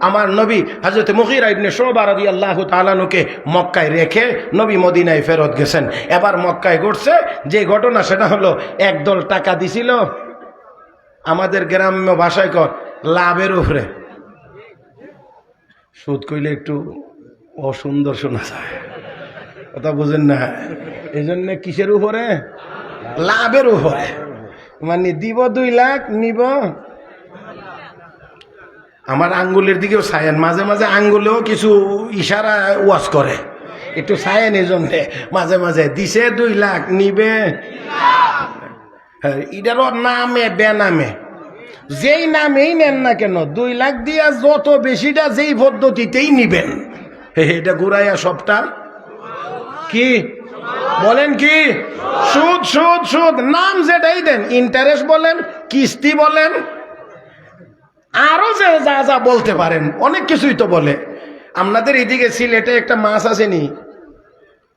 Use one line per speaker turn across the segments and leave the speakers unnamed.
আমার নবী হজরত মুহির ইবনে শোবা রাদি আল্লাহ তালানুকে মক্কায় রেখে নবী মদিনায় ফেরত গেছেন। এবার মক্কায় ঘটছে যে ঘটনা সেটা হলো, একদল টাকা দিছিল, আমাদের গ্রাম্য ভাষায় কর লাভের উপরে। সুদ কইলে একটু অসুন্দর শোনা যায়। কথা বুঝেন না? এই জন্য কিসের উপরে? লাভের উপরে। মানে দিব দুই লাখ, নিব আমার আঙ্গুলের দিকেও সায়েন, মাঝে মাঝে আঙ্গুলেও কিছু ইশারা ওয়াজ করে। একটু সায়েন এই জন্যে, মাঝে মাঝে, দিছে দুই লাখ, নিবে? হ্যাঁ নামে, বেনামে। যেই নামেই নেন না কেন, দুই লাখ দিয়া যত বেশিটা যেই পদ্ধতিতেই নিবেন। এটা ঘুরাইয়া সবটা। কি? বলেন কি? সুদ সুদ সুদ। নাম যেটাই দেন, ইন্টারেস্ট বলেন, কিস্তি বলেন আরও যে যা যা বলতে পারেন অনেক কিছুই তো বলে। আপনাদের এদিকে সিলেটে একটা মাছ আসেনি?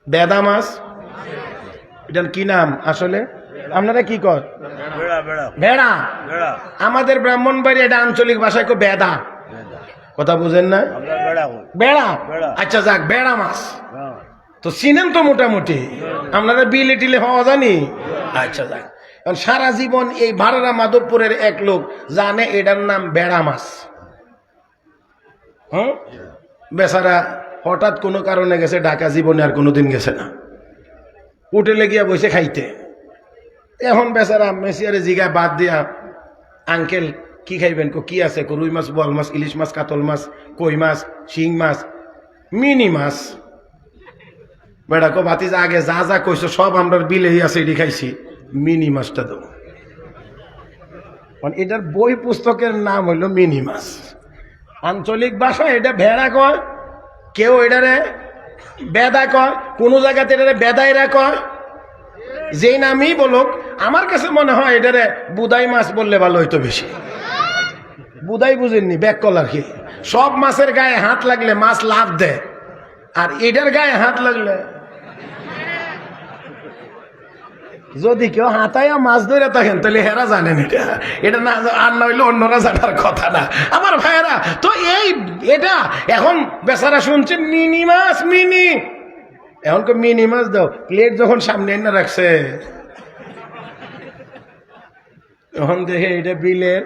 বেদা মাছ? এটার কি নাম আসলে? আপনারা কি কর?
বেড়া বেড়া।
ভেড়া
বেড়া।
আমাদের ব্রাহ্মণবাড়ি এটা আঞ্চলিক ভাষায় কো বেদা। কথা বুঝেন না?
বেড়া
বেড়া?
বেড়া।
আচ্ছা যাক বেড়া মাছ।
হ্যাঁ।
তো চিনেন তো মোটামুটি? আপনারা বিলে টিলে হওয়া জানি? আচ্ছা যাক। কারণ সারা জীবন এই ভাড়ারা মাধবপুরের এক লোক জানে এটার নাম বেড়া মাছ। হুম? বেচারা হঠাৎ কোনো কারণে গেছে, ঢাকা জীবনে আর কোনোদিন গেছে না। হোটেলে গিয়া বসে খাইতে। এখন বেচারা মেসিয়ারে জিগা বাদ দিয়া, আঙ্কেল, কি খাইবেন কো? কি আছে রুই মাছ বল মাছ, ইলিশ মাছ, কাতল মাছ, কই মাছ, শিং মাছ, মিনি মাছ। বেড়া কো বাতিজা আগে যা যা কইছো সব আমরা বিলেই আছে, এটি খাইছি। মিনি মাছটা দেবো। মানে এটার বই পুস্তকের নাম হইল মিনি মাছ আঞ্চলিক ভাষা, এটা ভেড়া কয়, কেউ এটারে বেদা কয়, কোনো জায়গাতে এটারে বেদাইরা কয়। যেই নামই বলুক, আমার কাছে মনে হয় এটারে বুদাই মাছ বললে ভালো হইতো বেশি। বুদাই বুঝেননি, ব্যাক কলার কি। সব মাছের গায়ে হাত লাগলে মাছ লাভ দেয়। আর এটার গায়ে হাত লাগলে যদি কেউ হাতায় মাছ ধরে থাকেন তাহলে হেরা জানেন। এটা এটা না আর নইলে অন্যরা জানার কথা না। আমার ভাইয়েরা তো এই এটা এখন বেচারা শুনছে মিনি মাছ মিনি। এখন তো মিনি মাছ দাও। প্লেট যখন সামনে এনে রাখছে। তখন দেখে এটা বিলের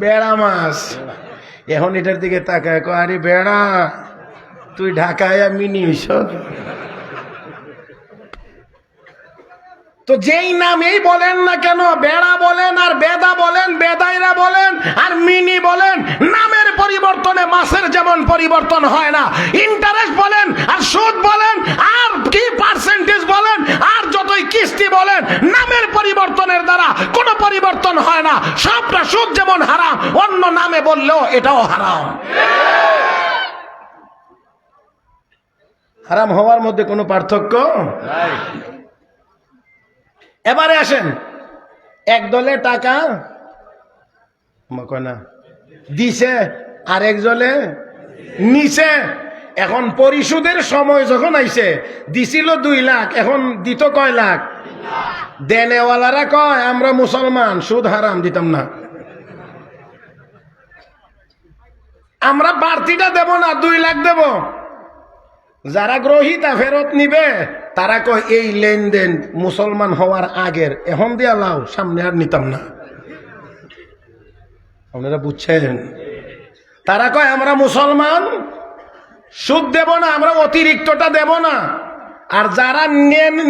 বেড়া মাছ। এখন এটার দিকে তাকায় কয়, আরে বেড়া তুই ঢাকায় মিনি হইছ? তো যেই নামেই বলেন না কেন, বেড়া বলেন আর বেদা বলেন, বেদাইরা বলেন আর মিনি বলেন, নামের পরিবর্তনে মাসের যেমন পরিবর্তন হয় না ইন্টারেস্ট বলেন আর সুদ বলেন আর কি পার্সেন্টেজ বলেন আর যতই কিস্তি বলেন, নামের পরিবর্তনের দ্বারা কোনো পরিবর্তন হয় না, সবটা সুদ যেমন হারাম, অন্য নামে বললেও এটাও হারাম। হারাম হওয়ার মধ্যে কোনো পার্থক্য?
নাই
এবারে আসেন। এক দলে টাকা না, দিছে আর এক দলে নিছে। এখন পরিশোধের সময় যখন আইছে, দিছিল দুই লাখ, এখন দিত কয় লাখ? দেনেওয়ালারা কয়, আমরা মুসলমান, সুদ হারাম, দিতাম না। আমরা বাড়তিটা দেব না, দুই লাখ দেব। যারা গ্রহিতা ফেরত নিবে, তারা কয়, এই লেনদেন মুসলমান হওয়ার আগের, এখন দিয়া লাও, সামনে আর নিতাম না। আপনারা বুঝছেন? তারা কয়, আমরা মুসলমান, সুদ দেব না, আমরা অতিরিক্তটা দেব না। আর যারা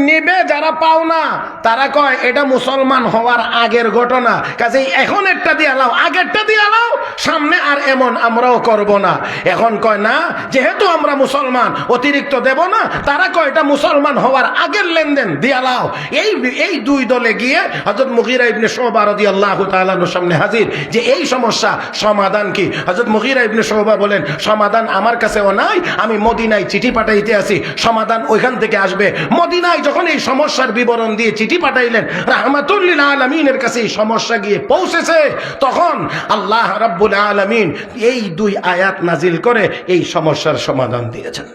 নেবে, যারা পাও না, তারা কয়, এটা মুসলমান হওয়ার আগের ঘটনা। কাজে এখন একটা দিয়ে লাও, আগেরটা দিয়ে আলাও সামনে আর এমন আমরাও করব না। এখন কয়, না, যেহেতু আমরা মুসলমান, অতিরিক্ত দেব না। তারা কয়, এটা মুসলমান হওয়ার আগের লেনদেন, দিয়া লাও। এই এই দুই দলে গিয়ে হজরত মুগিরা ইবনে শোবা রদি আল্লাহ তালানোর সামনে হাজির। যে এই সমস্যা, সমাধান কি? হজরত মুগিরা ইবনে শোবা বলেন, সমাধান আমার কাছেও নাই, আমি মদিনায় চিঠি পাঠাইতে আসি। সমাধান ওইখান থেকে আসবে। মদিনায় যখন এই সমস্যার বিবরণ দিয়ে চিঠি পাঠাইলেন, রাহমাতুল্লিল আলমিনের কাছে এই সমস্যা গিয়ে পৌঁছেছে, তখন আল্লাহ রাব্বুল আলমিন এই দুই আয়াত নাজিল করে এই সমস্যার সমাধান দিয়েছেন।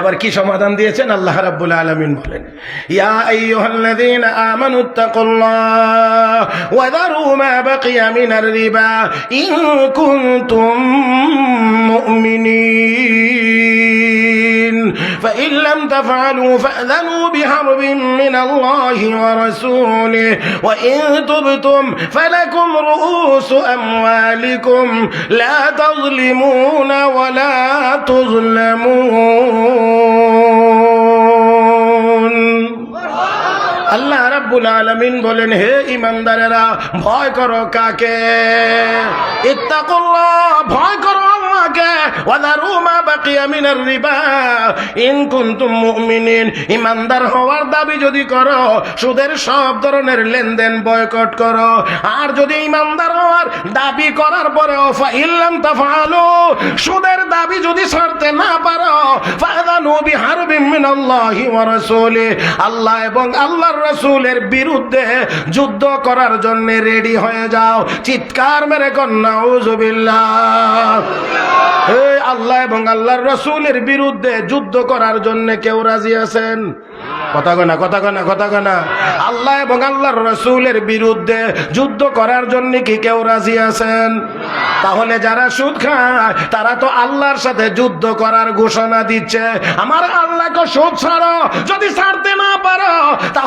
এবার কি সমাধান দিয়েছেন? আল্লাহ রাব্বুল আলামিন বলেন, ইয়া আইয়ুহাল্লাযীনা আমানু তাকুল্লাহ ওয়া মা বাকিয়া মিনার রিবা, ইন কুনতুম মুমিনিন فإن لم تفعلوا فأذنوا بحرب من الله ورسوله وإن تبتم فلكم رؤوس أموالكم لا تظلمون ولا تظلمون আল্লাহ রাব্বুল আলামিন বলেন হে ইমানদারেরা ভয় করো কাকে ইত্তাকুল্লাহ ভয় করো ইমানদার হওয়ার দাবি যদি করো, সুদের সব ধরনের লেনদেন বয়কট করো। আর যদি ইমানদার হওয়ার দাবি করার তাফআলু সুদের দাবি যদি ছাড়তে না পারো আল্লাহ এবং আল্লাহর রাসূলের বিরুদ্ধে যুদ্ধ করার জন্য রেডি হয়ে যাও। চিৎকার মেরে কন্যা উজুবিল্লাহ আল্লাহ এবং আল্লাহর রসুলের বিরুদ্ধে যুদ্ধ করার জন্য কেউ রাজি আছেন? কথা কথা কথা আল্লাহ এবং আল্লাহর রসুলের বিরুদ্ধে যুদ্ধ করার জন্য কি কেউ রাজি আছেন? তাহলে যারা সুদ খায়, তারা তো আল্লাহর সাথে যুদ্ধ করার ঘোষণা দিচ্ছে। আমার আল্লাহকে সুদ ছাড়ো, যদি ছাড়তে না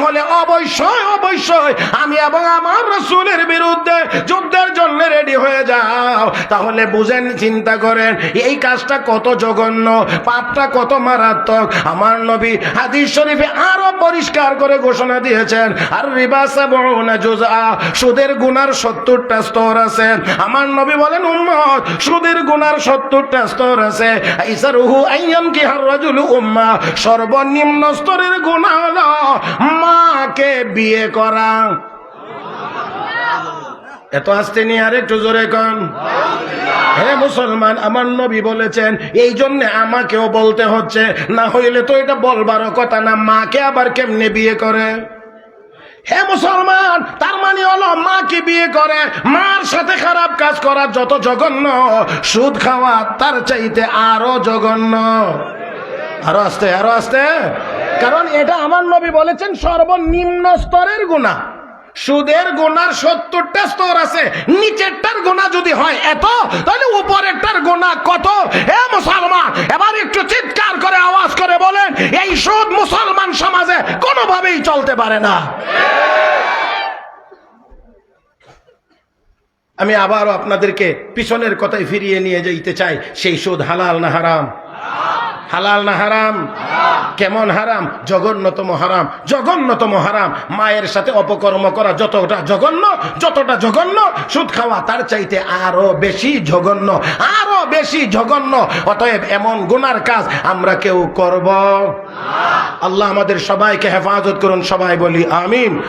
তাহলে অবশ্যই অবশ্যই, আমি এবং আমার রসুলের বিরুদ্ধে যুদ্ধের জন্য রেডি হয়ে যাও। তাহলে বুঝেন, চিন্তা করেন, এই কাজটা কত জঘন্য, পাপটা কত মারাত্মক। আমার নবী হাদিস শরীফে আরও পরিষ্কার করে ঘোষণা দিয়েছেন, আর রিবাসা বড় জুজা সুদের গুনার সত্তরটা স্তর আছে। আমার নবী বলেন, উম্মত, সুদের গুনার সত্তরটা স্তর আছে। ইসারুহু আইয়াম কি হার রাজুলু উম্মা, সর্বনিম্ন স্তরের গুনাহ হলো মাকে বিয়ে করা। এত আসতে নিয়ে আর একটু জোরে কন। হে মুসলমান, আমার নবী বলেছেন, এই জন্য আমাকেও বলতে হচ্ছে, না হইলে তো এটা বলবারও কথা না, মাকে আবার কেমনে বিয়ে করে? হে মুসলমান, তার মানে হলো মা কি বিয়ে করে? মার সাথে খারাপ কাজ করা যত জঘন্য, সুদ খাওয়া তার চাইতে আরও জঘন্য। আরও আসতে আরও আসতে। কারণ এটা আমার নবী বলেছেন সর্বনিম্ন স্তরের গুণা সুদের গোনার সত্তরটা স্তর আছে, নিচেরটার গোনা যদি হয় এত, তাহলে উপরেরটার গোনা কত? হে মুসলমান, এবার একটু চিৎকার করে আওয়াজ করে বলেন, এই সুদ মুসলমান সমাজে কোনোভাবেই চলতে পারে না। আমি আবারও আপনাদেরকে পিছনের কথায় ফিরিয়ে নিয়ে যেতে চাই, সেই সুদ হালাল না হারাম? হালাল না হারাম? কেমন হারাম? জঘন্যতম হারাম। জঘন্যতম হারাম। মায়ের সাথে অপকর্ম করা যতটা জঘন্য যতটা জঘন্য, সুদ খাওয়া তার চাইতে আরও বেশি জঘন্য, আরও বেশি জঘন্য। অতএব এমন গুনার কাজ আমরা কেউ করব আল্লাহ আমাদের সবাইকে হেফাজত করুন, সবাই বলি আমিন।